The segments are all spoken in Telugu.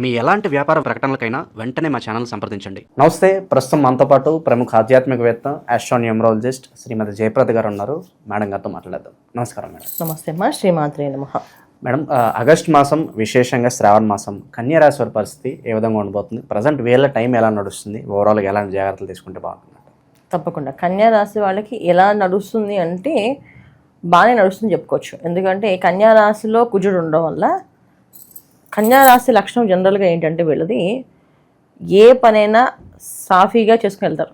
మీ ఎలాంటి వ్యాపార ప్రకటనలకైనా వెంటనే మా ఛానల్ సంప్రదించండి. నమస్తే ప్రస్తుతం మనతో పాటు ప్రముఖ ఆధ్యాత్మికవేత్త ఆస్ట్రోనియమరాలజిస్ట్ శ్రీమతి జయప్రద గారు ఉన్నారు. మేడం గారితో మాట్లాడదాం నమస్కారం మేడం. నమస్తే అమ్మా శ్రీమాత్రే నమ. మేడం ఆగస్ట్ మాసం విశేషంగా శ్రావణ మాసం కన్యా రాశి వారి పరిస్థితి ఏ విధంగా ఉండబోతుంది? ప్రజెంట్ వీళ్ళ టైం ఎలా నడుస్తుంది? ఓవరాల్గా ఎలాంటి జాగ్రత్తలు తీసుకుంటే బాగుంటుంది? తప్పకుండా. కన్యా రాశి వాళ్ళకి ఎలా నడుస్తుంది అంటే బాగానే నడుస్తుంది చెప్పుకోవచ్చు. ఎందుకంటే కన్యా రాశిలో కుజుడు ఉండడం వల్ల కన్యారాశి లక్షణం జనరల్గా ఏంటంటే వీళ్ళది ఏ పనైనా సాఫీగా చేసుకుని వెళ్తారు.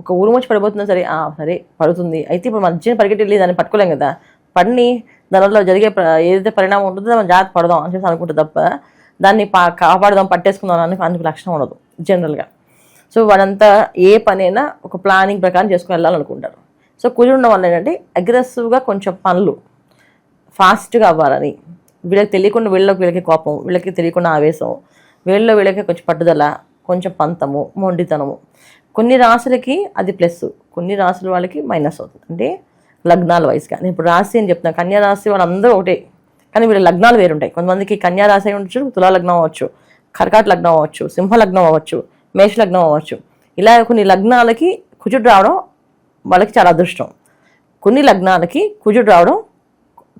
ఒక ఊరు వచ్చి పడిపోతున్నా సరే సరే పడుతుంది. అయితే ఇప్పుడు మధ్యన పరిగెట్టి దాన్ని పట్టుకోలేం కదా. పడిని దానివల్ల జరిగే ఏదైతే పరిణామం ఉంటుందో మనం జాగ్రత్త పడదాం అని చెప్పి అనుకుంటే తప్ప దాన్ని పా కాపాడదాం పట్టేసుకుందాం అని అందుకు లక్షణం ఉండదు జనరల్గా. సో వాళ్ళంతా ఏ పనైనా ఒక ప్లానింగ్ ప్రకారం చేసుకుని వెళ్ళాలనుకుంటారు. సో కుజుడు ఉండడం వల్ల ఏంటంటే అగ్రెసివ్గా కొంచెం పనులు ఫాస్ట్గా అవ్వాలని వీళ్ళకి తెలియకుండా వీళ్ళకి వీళ్ళకి కోపం వీళ్ళకి తెలియకుండా ఆవేశం వీళ్ళలో వీళ్ళకి కొంచెం పట్టుదల కొంచెం పంతము మొండితనము. కొన్ని రాసులకి అది ప్లస్ కొన్ని రాసుల వాళ్ళకి మైనస్ అవుతుంది. అంటే లగ్నాల వయసుగా నేను ఇప్పుడు రాశి అని చెప్తున్నాను కన్యా రాశి వాళ్ళందరూ ఒకటే. కానీ వీళ్ళ లగ్నాలు వేరుంటాయి. కొంతమందికి కన్యా రాశి అయి ఉండొచ్చు తులా లగ్నం అవ్వచ్చు కర్కాట లగ్నం అవ్వచ్చు సింహ లగ్నం అవ్వచ్చు మేష లగ్నం అవ్వచ్చు. ఇలా కొన్ని లగ్నాలకి కుజుడు రావడం వాళ్ళకి చాలా అదృష్టం. కొన్ని లగ్నాలకి కుజుడు రావడం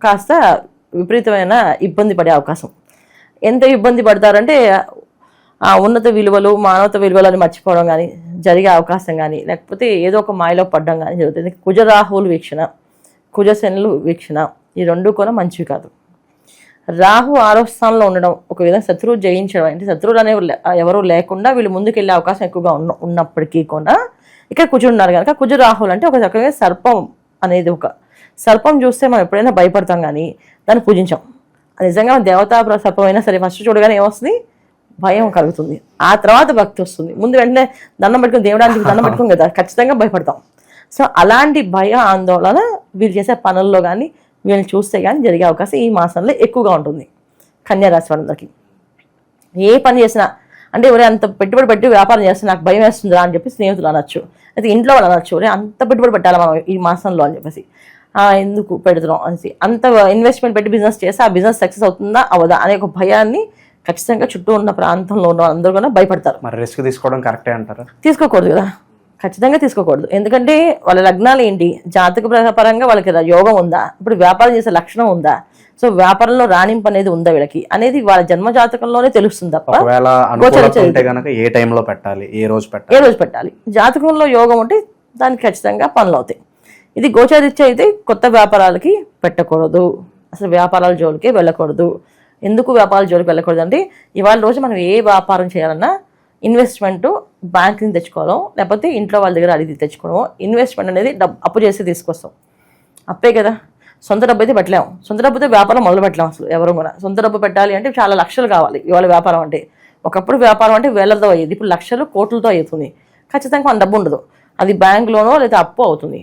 కాస్త విపరీతమైన ఇబ్బంది పడే అవకాశం. ఎంత ఇబ్బంది పడతారంటే ఆ ఉన్నత విలువలు మానవత విలువలను మర్చిపోవడం కానీ జరిగే అవకాశం కానీ లేకపోతే ఏదో ఒక మాయలో పడడం కానీ జరుగుతుంది. కుజరాహువులు వీక్షణ కుజశనులు వీక్షణ ఈ రెండు కూడా మంచివి కాదు. రాహు ఆరో స్థానంలో ఉండడం ఒక విధంగా శత్రువు జయించడం అంటే శత్రువులు అనేవి లే- ఎవరు లేకుండా వీళ్ళు ముందుకెళ్ళే అవకాశం ఎక్కువగా ఉన్న ఉన్నప్పటికీ కూడా ఇక్కడ కుజుడు ఉన్నారు కనుక కుజు రాహువులు అంటే ఒక రకంగా సర్పం అనేది ఒక సర్పం చూస్తే మనం ఎప్పుడైనా భయపడతాం కానీ దాన్ని పూజించాం. అది నిజంగా దేవతా ప్ర- అయినా సరే ఫస్ట్ చూడగానే ఏమొస్తుంది? భయం కలుగుతుంది. ఆ తర్వాత భక్తి వస్తుంది. ముందు వెంటనే దండం పెట్టుకుని దేవుడానికి దండం పెట్టుకుని కదా ఖచ్చితంగా భయపడతాం. సో అలాంటి భయ ఆందోళన వీళ్ళు చేసే పనుల్లో కానీ వీళ్ళని చూస్తే కానీ జరిగే అవకాశం ఈ మాసంలో ఎక్కువగా ఉంటుంది. కన్యారాశి వాళ్ళందరికీ ఏ పని చేసినా అంటే ఎవరే అంత పెట్టుబడి పెట్టి వ్యాపారం చేస్తే నాకు భయం వేస్తుందిరా అని చెప్పి స్నేహితులు అనొచ్చు. అయితే ఇంట్లో వాళ్ళు అనొచ్చు. అంత పెట్టుబడి పెట్టాలి మనం ఈ మాసంలో? అని చెప్పేసి. ఎందుకు పెడుతున్నాం అనేసి. అంత ఇన్వెస్ట్మెంట్ పెట్టి బిజినెస్ చేస్తే ఆ బిజినెస్ సక్సెస్ అవుతుందా? అవదా అనే ఒక భయాన్ని ఖచ్చితంగా చుట్టూ ఉన్న ప్రాంతంలో ఉన్న వాళ్ళందరూ కూడా భయపడతారు. మరి రిస్క్ తీసుకోవడం కరెక్టే అంటారా? తీసుకోకూడదు కదా. ఖచ్చితంగా తీసుకోకూడదు. ఎందుకంటే వాళ్ళ లగ్నాలు ఏంటి? జాతక పరంగా వాళ్ళకి యోగం ఉందా? ఇప్పుడు వ్యాపారం చేసే లక్షణం ఉందా? సో వ్యాపారంలో రాణింపు అనేది ఉందా వీళ్ళకి? అనేది వాళ్ళ జన్మ జాతకంలోనే తెలుస్తుంది తప్ప ఏ టైంలో పెట్టాలి? ఏ రోజు ఏ పెట్టాలి రోజు పెట్టాలి? జాతకంలో యోగం ఉంటే దానికి ఖచ్చితంగా పనులు అవుతాయి. ఇది గోచారిత్య అయితే కొత్త వ్యాపారాలకి పెట్టకూడదు. అసలు వ్యాపారాల జోలికి వెళ్ళకూడదు. ఎందుకు వ్యాపారాల జోలికి వెళ్ళకూడదు అంటే ఇవాళ రోజు మనం ఏ వ్యాపారం చేయాలన్నా ఇన్వెస్ట్మెంట్ బ్యాంక్ నుంచి తెచ్చుకోవడం లేకపోతే ఇంట్లో వాళ్ళ దగ్గర అడిగి తెచ్చుకోవడం ఇన్వెస్ట్మెంట్ అనేది డబ్బు అప్పు చేసి తీసుకొస్తాం. అప్పే కదా. సొంత డబ్బు అయితే పెట్టలేము సొంత డబ్బుతో వ్యాపారం మొదలు పెట్టలేము అసలు ఎవరు కూడా. సొంత డబ్బు పెట్టాలి అంటే చాలా లక్షలు కావాలి ఇవాళ వ్యాపారం అంటే. ఒకప్పుడు వ్యాపారం అంటే వేలతో అయ్యేది. ఇప్పుడు లక్షలు కోట్లతో అవుతుంది. ఖచ్చితంగా మన డబ్బు ఉండదు. అది బ్యాంక్లోనో లేదా అప్పు అవుతుంది.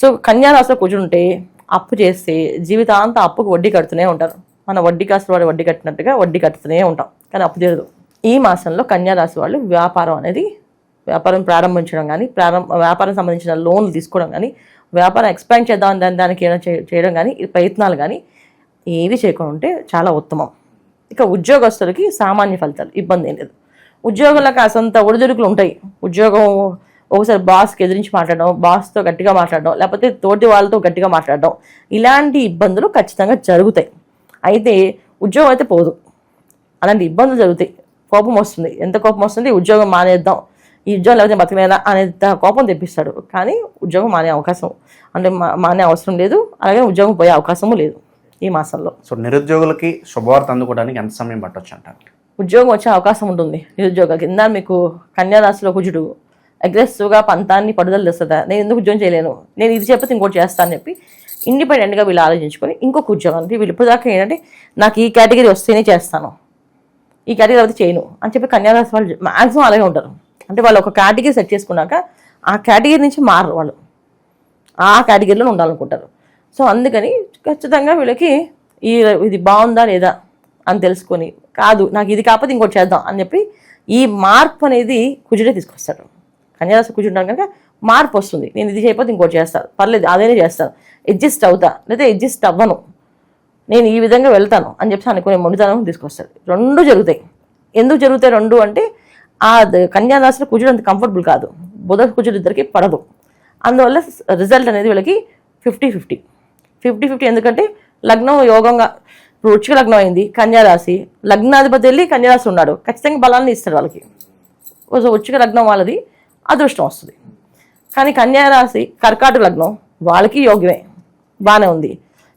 సో కన్యారాశిలో కూర్చుంటే అప్పు చేస్తే జీవితాంతం అప్పుకు వడ్డీ కడుతూనే ఉంటారు. మన వడ్డీ కాసిన వాడు వడ్డీ కట్టినట్టుగా వడ్డీ కడుతూనే ఉంటాం. కానీ అప్పు తీరదు ఈ మాసంలో కన్యారాశి వాళ్ళు వ్యాపారం అనేది వ్యాపారం ప్రారంభించడం కానీ ప్రారంభ వ్యాపారం సంబంధించిన లోన్లు తీసుకోవడం కానీ వ్యాపారం ఎక్స్పాండ్ చేద్దాం దాని దానికి ఏమైనా చేయడం కానీ ప్రయత్నాలు కానీ ఏవి చేయకుండా ఉంటే చాలా ఉత్తమం. ఇక ఉద్యోగస్తులకి సామాన్య ఫలితాలు ఇబ్బంది ఏం లేదు. ఉద్యోగులకు అసంత ఒడిదుడుకులు ఉంటాయి. ఉద్యోగం ఒకసారి బాస్కి ఎదిరించి మాట్లాడడం బాస్తో గట్టిగా మాట్లాడడం లేకపోతే తోటి వాళ్ళతో గట్టిగా మాట్లాడడం ఇలాంటి ఇబ్బందులు ఖచ్చితంగా జరుగుతాయి. అయితే ఉద్యోగం అయితే పోదు. అలాంటి ఇబ్బందులు జరుగుతాయి. కోపం వస్తుంది. ఎంత కోపం వస్తుంది? ఉద్యోగం మానేద్దాం. ఈ ఉద్యోగం లేకపోతే బతకలేదా అనేంత కోపం తెప్పిస్తాడు. కానీ ఉద్యోగం మానే అవకాశం. అంటే మానే అవసరం లేదు. అలాగే ఉద్యోగం పోయే అవకాశము లేదు ఈ మాసంలో. సో నిరుద్యోగులకి శుభవార్త అందుకోవడానికి ఎంత సమయం పట్టొచ్చు అంటారు? ఉద్యోగం వచ్చే అవకాశం ఉంటుంది. నిరుద్యోగాలకి. ఇందా మీకు కన్యా రాశిలో కుజుడు అగ్రెసివ్గా పంతాన్ని పడుదల తెస్తుందా నేను ఎందుకు ఉద్యోగం చేయలేను? నేను ఇది చెప్పితే ఇంకోటి చేస్తాను చెప్పి ఇండిపెండెంట్గా వీళ్ళు ఆలోచించుకొని ఇంకొక ఉద్యోగం వీళ్ళు ఇప్పుడు దాకా ఏంటంటే నాకు ఈ కేటగిరీ వస్తేనే చేస్తాను. ఈ కేటగిరీ అయితే చేయను అని చెప్పి కన్యారాశి వాళ్ళు మ్యాక్సిమం అలాగే ఉంటారు. అంటే వాళ్ళు ఒక కేటగిరీ సెట్ చేసుకున్నాక ఆ కేటగిరీ నుంచి మారరు వాళ్ళు. ఆ కేటగిరీలో ఉండాలనుకుంటారు. సో అందుకని ఖచ్చితంగా వీళ్ళకి ఈ ఇది బాగుందా లేదా అని తెలుసుకొని కాదు నాకు ఇది కాకపోతే ఇంకోటి చేద్దాం అని చెప్పి ఈ మార్పు అనేది కుజుడే తీసుకొస్తాడు. కన్యారాశి కూర్చుంటాను కనుక మార్పు వస్తుంది. నేను ఇది చేయకపోతే ఇంకోటి చేస్తాను. పర్లేదు అదేనే చేస్తాను. అడ్జస్ట్ అవుతా. లేదా అడ్జస్ట్ అవ్వను. నేను ఈ విధంగా వెళ్తాను అని చెప్పి అనుకునే మొండితనం తీసుకొస్తాడు. రెండు జరుగుతాయి. ఎందుకు జరుగుతాయి రెండు అంటే ఆ ద- కన్యా అంత కంఫర్టబుల్ కాదు. బుధ కూర్చోడు ఇద్దరికి పడదు. అందువల్ల రిజల్ట్ అనేది వీళ్ళకి ఫిఫ్టీ ఫిఫ్టీ ఫిఫ్టీ ఫిఫ్టీ ఎందుకంటే లగ్నం యోగంగా ఇప్పుడు వృచ్చిక లగ్నం అయింది కన్యారాశి లగ్నాధిపతి వెళ్ళి కన్యారాశి ఉన్నాడు. ఖచ్చితంగా బలాన్ని ఇస్తాడు వాళ్ళకి. సో లగ్నం వాళ్ళది. అదృష్టం వస్తుంది. కానీ కన్యారాశి కర్కాటక లగ్నం వాళ్ళకి యోగ్యమే. బాగానే ఉంది.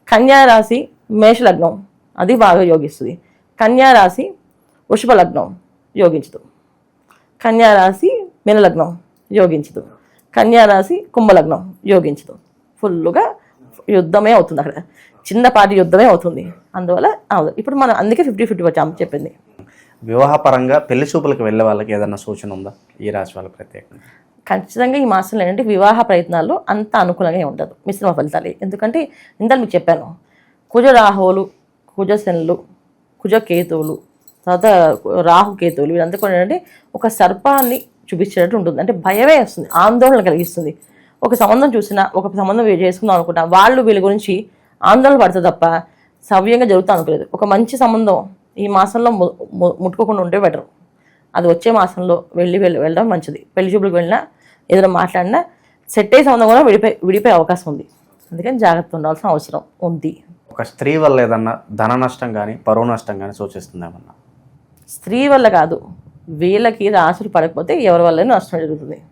కన్యారాశి మేష లగ్నం అది బాగా యోగిస్తుంది. కన్యారాశి వృషభ లగ్నం యోగించదు. కన్యారాశి మినలగ్నం యోగించదు. కన్యారాశి కుంభలగ్నం యోగించదు. ఫుల్గా యుద్ధమే అవుతుంది అక్కడ. చిన్నపాటి యుద్ధమే అవుతుంది. అందువల్ల ఇప్పుడు మనం అందుకే ఫిఫ్టీ ఫిఫ్టీ వచ్చాము చెప్పింది. వివాహపరంగా పెళ్ళి చూపులకు వెళ్ళే వాళ్ళకి ఏదైనా సూచన ఉందా? ఈ రాశి వాళ్ళకి ప్రత్యేకంగా. ఖచ్చితంగా ఈ మాసంలో ఏంటంటే వివాహ ప్రయత్నాల్లో అంత అనుకూలంగా ఉండదు. మిశ్రమ ఫలితాలు. ఎందుకంటే ఇందాక మీకు చెప్పాను కుజ రాహువులు కుజ శనులు కుజ కేతువులు తర్వాత రాహు కేతువులు వీళ్ళంతా కూడా ఏంటంటే ఒక సర్పాన్ని చూపించేటట్టు ఉంటుంది. అంటే భయమే వస్తుంది ఆందోళన కలిగిస్తుంది. ఒక సంబంధం చూసినా ఒక సంబంధం చేసుకుందాం అనుకుంటా వాళ్ళు వీళ్ళ గురించి ఆందోళన పడుతుంది తప్ప సవ్యంగా జరుగుతా అనుకోలేదు. ఒక మంచి సంబంధం ఈ మాసంలో ముట్టుకోకుండా ఉంటే బెటర్ అది వచ్చే మాసంలో వెళ్ళి వెళ్ళి వెళ్ళడం మంచిది. పెళ్ళి చూపులకు వెళ్ళినా ఏదైనా మాట్లాడినా సెట్ అయ్యే సంబంధం కూడా విడిపోయి విడిపోయే అవకాశం ఉంది. అందుకని జాగ్రత్త ఉండాల్సిన అవసరం ఉంది. ఒక స్త్రీ వల్ల ఏదన్నా ధన నష్టం కానీ పరువు నష్టం కానీ సూచిస్తుంది ఏమన్నా స్త్రీ వల్ల కాదు. వీళ్ళకి రాసులు పడకపోతే ఎవరి వల్ల నష్టం జరుగుతుంది.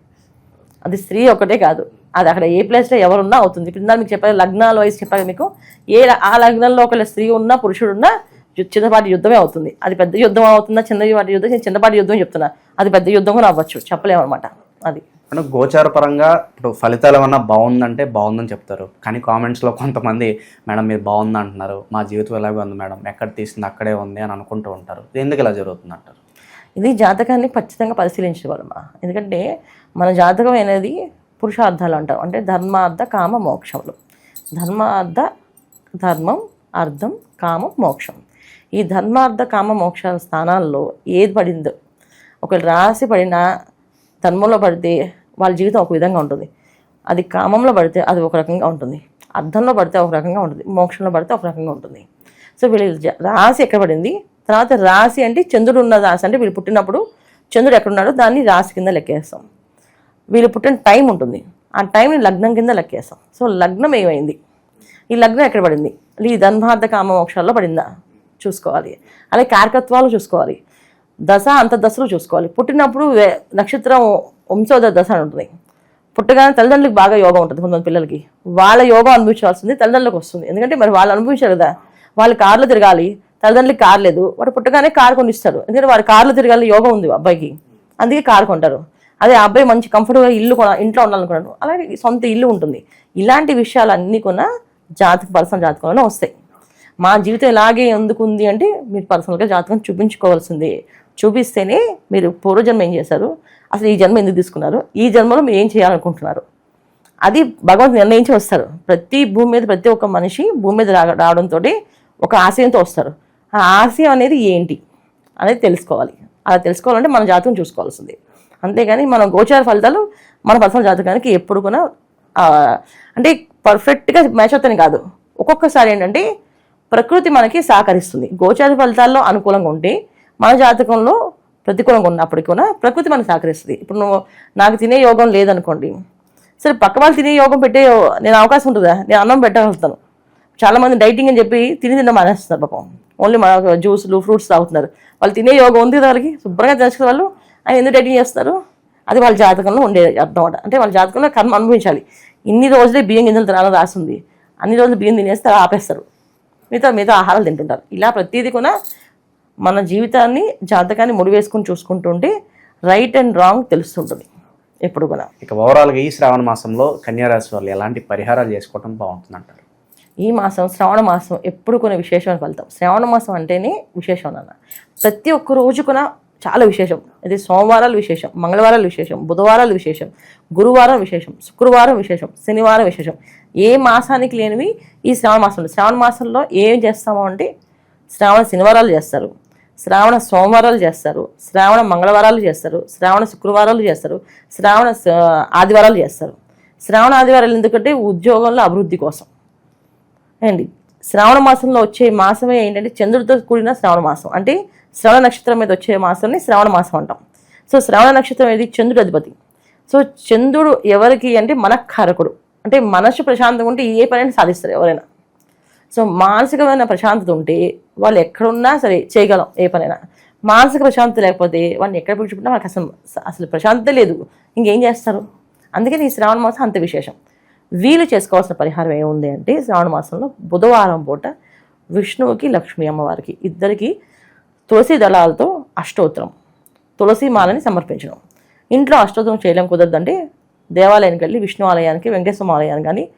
అది స్త్రీ ఒకటే కాదు. అది అక్కడ ఏ ప్లేస్లో ఎవరున్నా అవుతుంది. ఇప్పుడు మీకు చెప్పారు లగ్నాల వయసు చెప్పారు మీకు. ఏ ఆ లగ్నంలో ఒకళ్ళ స్త్రీ ఉన్నా పురుషుడు ఉన్నా యు- చిన్నపాటి యుద్ధమే అవుతుంది. అది పెద్ద యుద్ధం అవుతుందా చిన్నపాటి యుద్ధం? నేను చిన్నపాటి యుద్ధం చెప్తున్నా. అది పెద్ద యుద్ధం కూడా అవ్వచ్చు. చెప్పలేమన్నమాట. అది. అంటే గోచార పరంగా ఇప్పుడు ఫలితాలు ఏమన్నా బాగుందంటే బాగుందని చెప్తారు. కానీ కామెంట్స్లో కొంతమంది మేడం మీరు బాగుంది? అంటున్నారు. మా జీవితం ఎలాగే ఉంది మేడం? ఎక్కడ తీసింది? అక్కడే ఉంది అని అనుకుంటూ ఉంటారు. ఎందుకు ఇలా జరుగుతుంది అంటారు? ఇది జాతకాన్ని ఖచ్చితంగా పరిశీలించగలమా ఎందుకంటే మన జాతకం అనేది పురుషార్థాలు అంటాం. అంటే ధర్మార్థ కామ మోక్షములు ధర్మార్థ ధర్మం అర్థం కామం మోక్షం. ఈ ధర్మార్థ కామ మోక్ష స్థానాల్లో ఏది పడిందో ఒకవేళ రాసి పడిన ధర్మంలో పడితే వాళ్ళ జీవితం ఒక విధంగా ఉంటుంది. అది కామంలో పడితే అది ఒక రకంగా ఉంటుంది. అర్థంలో పడితే ఒక రకంగా ఉంటుంది. మోక్షంలో పడితే ఒక రకంగా ఉంటుంది. సో వీళ్ళు రాశి ఎక్కడ పడింది? తర్వాత రాశి అంటే చంద్రుడు ఉన్న రాశి అంటే వీళ్ళు పుట్టినప్పుడు చంద్రుడు ఎక్కడున్నాడో దాన్ని రాశి కింద లెక్కేస్తాం. వీళ్ళు పుట్టిన టైం ఉంటుంది. ఆ టైంని లగ్నం కింద లెక్కేస్తాం. సో లగ్నం ఏమైంది? ఈ లగ్నం ఎక్కడ పడింది? ఈ ధర్మార్థ కామ మోక్షాల్లో పడిందా? చూసుకోవాలి. అలాగే కారకత్వాలు చూసుకోవాలి. దశ అంత దశలు చూసుకోవాలి. పుట్టినప్పుడు నక్షత్రం వంశోద దశ అని ఉంటుంది. పుట్టగానే తల్లిదండ్రులకు బాగా యోగం ఉంటుంది కొంతమంది పిల్లలకి. వాళ్ళ యోగం అనుభవించాల్సింది తల్లిదండ్రులకు వస్తుంది. ఎందుకంటే మరి వాళ్ళు అనుభవించారు కదా. వాళ్ళు కార్లో తిరగాలి. తల్లిదండ్రులకి కారు లేదు. వాడు పుట్టగానే కారు కొనిస్తారు. ఎందుకంటే వాడు కార్లో తిరగాలి యోగం ఉంది అబ్బాయికి. అందుకే కారు కొంటారు. అదే ఆ అబ్బాయి మంచి కంఫర్ట్గా ఇల్లు కొన ఇంట్లో ఉండాలనుకున్నాడు. అలాగే సొంత ఇల్లు ఉంటుంది. ఇలాంటి విషయాలు అన్నీ కూడా జాతక పర్సనల్ జాతకంలోనే వస్తాయి. మా జీవితం ఇలాగే ఎందుకు ఉంది అంటే మీరు పర్సనల్గా జాతకం చూపించుకోవాల్సిందే. చూపిస్తేనే మీరు పూర్వజన్మ ఏం చేశారు? అసలు ఈ జన్మ ఎందుకు తీసుకున్నారు? ఈ జన్మలో మీరు ఏం చేయాలనుకుంటున్నారు? అది భగవంతుడు నిర్ణయించి వస్తారు. ప్రతి భూమి మీద ప్రతి ఒక్క మనిషి భూమి మీద రా రావడంతో ఒక ఆశయంతో వస్తారు. ఆ ఆశయం అనేది ఏంటి అనేది తెలుసుకోవాలి. అలా తెలుసుకోవాలంటే మన జాతకం చూసుకోవాల్సింది. అంతేగాని మన గోచార ఫలితాలు మన పర్సనల్ జాతకానికి ఎప్పుడు కూడా అంటే పర్ఫెక్ట్గా మ్యాచ్ అవుతాయి కాదు. ఒక్కొక్కసారి ఏంటంటే ప్రకృతి మనకి సహకరిస్తుంది. గోచార ఫలితాల్లో అనుకూలంగా ఉంటే మన జాతకంలో ప్రతికూలంగా ఉన్నప్పటికీ కూడా ప్రకృతి మనకు సహకరిస్తుంది. ఇప్పుడు నువ్వు నాకు తినే యోగం లేదనుకోండి సరే పక్క వాళ్ళు తినే యోగం పెట్టే నేను అవకాశం ఉంటుందా నేను అన్నం పెట్టగలుగుతాను. చాలామంది డైటింగ్ అని చెప్పి తిని తిన్న మానేస్తున్నారు పాపం. ఓన్లీ మన జ్యూస్లు ఫ్రూట్స్ తాగుతున్నారు. వాళ్ళు తినే యోగం ఉంది కదా వాళ్ళకి శుభ్రంగా తెలుసుకునే వాళ్ళు ఆయన ఎందుకు డైటింగ్ చేస్తారు అది వాళ్ళ జాతకంలో ఉండే అర్థం అంట అంటే వాళ్ళ జాతకంలో కర్మ అనుభవించాలి. ఇన్ని రోజులే బియ్యం గింజలు తినాలని రాసింది అన్ని రోజులు బియ్యం తినేస్తే ఆపేస్తారు. మిగతా మిగతా ఆహారాలు తింటుంటారు. ఇలా ప్రతిదీ కూడా మన జీవితాన్ని జాతకాన్ని ముడివేసుకుని చూసుకుంటుంటే రైట్ అండ్ రాంగ్ తెలుస్తుంటుంది. ఎప్పుడు కూడా. ఇక ఓవరాల్గా ఈ శ్రావణ మాసంలో కన్యారాశి వాళ్ళు ఎలాంటి పరిహారాలు చేసుకోవడం బాగుంటుంది అంటారు ఈ మాసం శ్రావణ మాసం ఎప్పుడు కొన్ని విశేషమైన ఫలితం. శ్రావణ మాసం అంటేనే విశేషం అన్న. ప్రతి ఒక్క రోజు కూడా చాలా విశేషం. ఇది సోమవారాలు విశేషం మంగళవారాలు విశేషం బుధవారాలు విశేషం గురువారం విశేషం శుక్రవారం విశేషం శనివారం విశేషం. ఏ మాసానికి లేనివి ఈ శ్రావణ మాసంలో. శ్రావణ మాసంలో ఏం చేస్తామో అంటే శ్రావణ శనివారాలు చేస్తారు. శ్రావణ సోమవారాలు చేస్తారు. శ్రావణ మంగళవారాలు చేస్తారు. శ్రావణ శుక్రవారాలు చేస్తారు. శ్రావణ ఆదివారాలు చేస్తారు. శ్రావణ ఆదివారాలు ఎందుకంటే ఉద్యోగంలో అభివృద్ధి కోసం. అండి శ్రావణ మాసంలో వచ్చే మాసమే ఏంటంటే చంద్రుడితో కూడిన శ్రావణ మాసం. అంటే శ్రవణ నక్షత్రం మీద వచ్చే మాసాన్ని శ్రవణ మాసం అంటాం. సో శ్రావణ నక్షత్రం అనేది చంద్రుడు అధిపతి. సో చంద్రుడు ఎవరికి అంటే మనఃకారకుడు అంటే మనసు ప్రశాంతంగా ఉంటే ఏ పనైనా సాధిస్తారు ఎవరైనా. సో మానసికమైన ప్రశాంతత ఉంటే వాళ్ళు ఎక్కడున్నా సరే చేయగలం ఏ పనైనా. మానసిక ప్రశాంతత లేకపోతే వాళ్ళని ఎక్కడ పిలుచుకుంటే వాళ్ళకి అసలు అసలు ప్రశాంతత లేదు. ఇంకేం చేస్తారు? అందుకని ఈ శ్రావణ మాసం అంత విశేషం. వీలు చేసుకోవాల్సిన పరిహారం ఏముంది అంటే శ్రావణ మాసంలో బుధవారం పూట విష్ణువుకి లక్ష్మీ అమ్మవారికి ఇద్దరికి తులసి దళాలతో అష్టోత్తరం. తులసి మాలని సమర్పించడం. ఇంట్లో అష్టోత్తరం చేయడం కుదరదంటే దేవాలయానికి వెళ్ళి విష్ణు ఆలయానికి వెంకటేశ్వర ఆలయానికి కానీ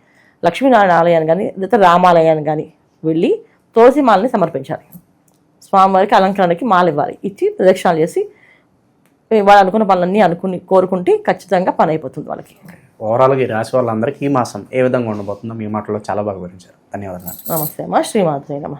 లక్ష్మీనారాయణ ఆలయాన్ని కానీ లేదా రామాలయాన్ని కానీ వెళ్ళి తులసి మాలని సమర్పించాలి. స్వామివారికి అలంకరణకి మాల ఇవ్వాలి. ఇచ్చి ప్రదక్షిణాలు చేసి వాళ్ళు అనుకున్న పనులన్నీ అనుకుని కోరుకుంటే ఖచ్చితంగా పని అయిపోతుంది వాళ్ళకి. ఓవరాల్గా ఈ రాశి వాళ్ళందరికీ ఈ మాసం ఏ విధంగా ఉండబోతుందో మీ మాటలో చాలా బాగా వివరించారు. ధన్యవాదాలు. నమస్తే అమ్మా. శ్రీమాత్రే నమ.